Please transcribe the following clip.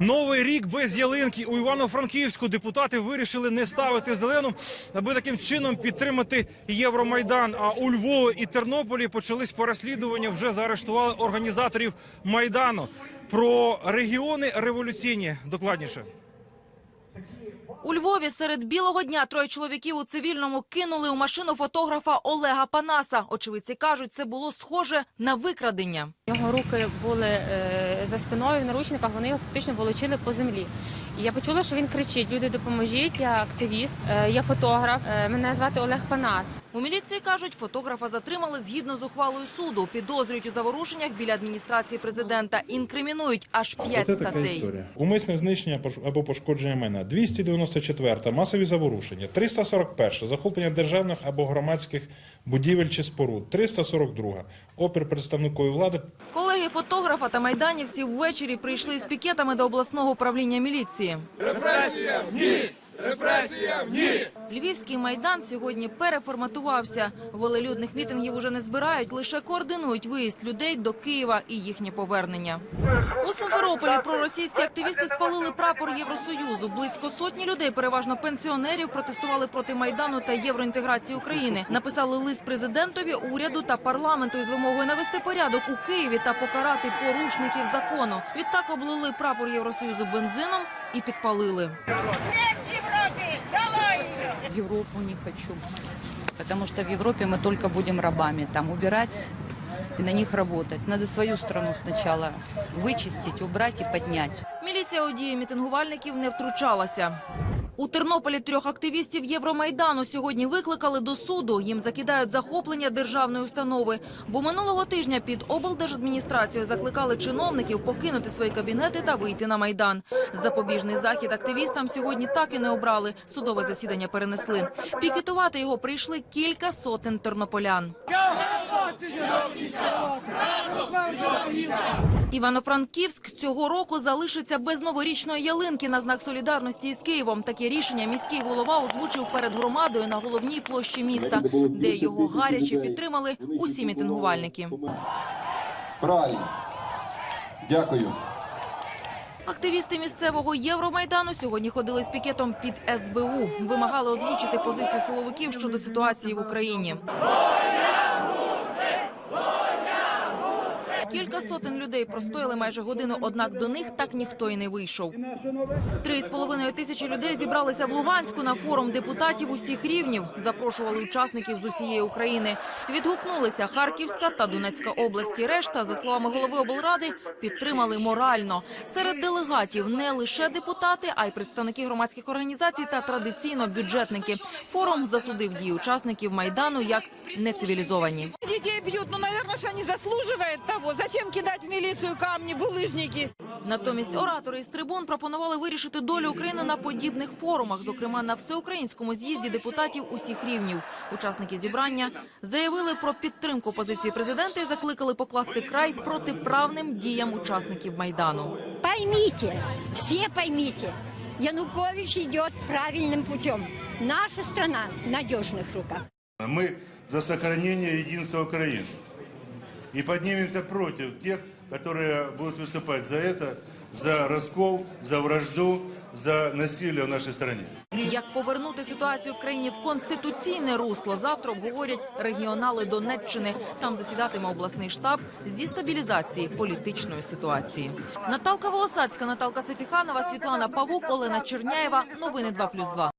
Новий рік без ялинки у Івано-Франківську депутати вирішили не ставити зелену, аби таким чином підтримати Євромайдан. А у Львові і Тернополі почались переслідування. Вже заарештували організаторів майдану. Про регіони революційні докладніше. У Львові серед білого дня троє чоловіків у цивільному кинули у машину фотографа Олега Панаса. Очевидці кажуть, це було схоже на викрадення. Його руки були е, за спиною в наручниках, вони його фактично волочили по землі. Я почула, що він кричить: Люди, допоможіть, я активіст, е, я фотограф. Е, мене звати Олег Панас. У міліції кажуть, фотографа затримали згідно з ухвалою суду. Підозрюють у заворушеннях біля адміністрації президента. Інкримінують аж п'ять статей. Умисне знищення пош- або пошкодження майна. 294 масові заворушення. 341 захоплення державних або громадських будівель чи споруд. 342 опір представникової влади Колеги фотографа та майданівці ввечері прийшли з пікетами до обласного управління міліції. Репресіям ні! Репресіям ні! Львівський майдан сьогодні переформатувався. Велелюдних мітингів уже не збирають, лише координують виїзд людей до Києва і їхнє повернення. У Симферополі проросійські активісти спалили прапор Євросоюзу. Близько сотні людей, переважно пенсіонерів, протестували проти майдану та євроінтеграції України. Написали лист президентові, уряду та парламенту із вимогою навести порядок у Києві та покарати порушників закону. Відтак облили прапор Євросоюзу бензином і підпалили. В Европу не хочу, потому что в Европе мы только будем рабами, там убирать и на них работать. Надо свою страну сначала вычистить, убрать и поднять. Міліція у дії мітингувальників не втручалася. У Тернополі трьох активістів Євромайдану сьогодні викликали до суду. Їм закидають захоплення державної установи. Бо минулого тижня під облдержадміністрацією закликали чиновників покинути свої кабінети та вийти на майдан. Запобіжний захід активістам сьогодні так і не обрали. Судове засідання перенесли. Пікетувати його прийшли кілька сотень тернополян. Івано-Франківськ цього року залишиться без новорічної ялинки на знак солідарності із Києвом. Таке рішення міський голова озвучив перед громадою на головній площі міста, де його гаряче підтримали усі мітингувальники. Правильно. Дякую. Активісти місцевого Євромайдану сьогодні ходили з пікетом під СБУ. Вимагали озвучити позицію силовиків щодо ситуації в Україні. Кілька сотень людей простояли майже годину, однак до них так ніхто і не вийшов. Три з половиною тисячі людей зібралися в Луганську на форум депутатів усіх рівнів. Запрошували учасників з усієї України. Відгукнулися Харківська та Донецька області. Решта, за словами голови облради, підтримали морально. Серед делегатів не лише депутати, а й представники громадських організацій та традиційно бюджетники. Форум засудив дії учасників майдану як нецивілізовані. Детей бьют, ну, наверное, что они заслуживают того. Зачем кидать в милицию камни, булыжники? Натомість оратори із трибун пропонували вирішити долю України на подібних форумах, зокрема на всеукраїнському з'їзді депутатів усіх рівнів. Учасники зібрання заявили про підтримку позиції президента і закликали покласти край протиправним діям учасників майдану. Поймите, все поймите, Янукович идет правильным путем. Наша страна в надежных руках. Мы за сохранение единства Украины. И поднимемся против тех, которые будут выступать за это, за раскол, за вражду, за насилие в нашей стране. Як повернути ситуацію в країні в конституційне русло? Завтра обговорять регіонали Донеччини. Там засідатиме обласний штаб зі стабілізації політичної ситуації. Наталка Волосацька, Наталка Сефіханова, Світлана Павук, Олена Черняєва. Новини 2+,2.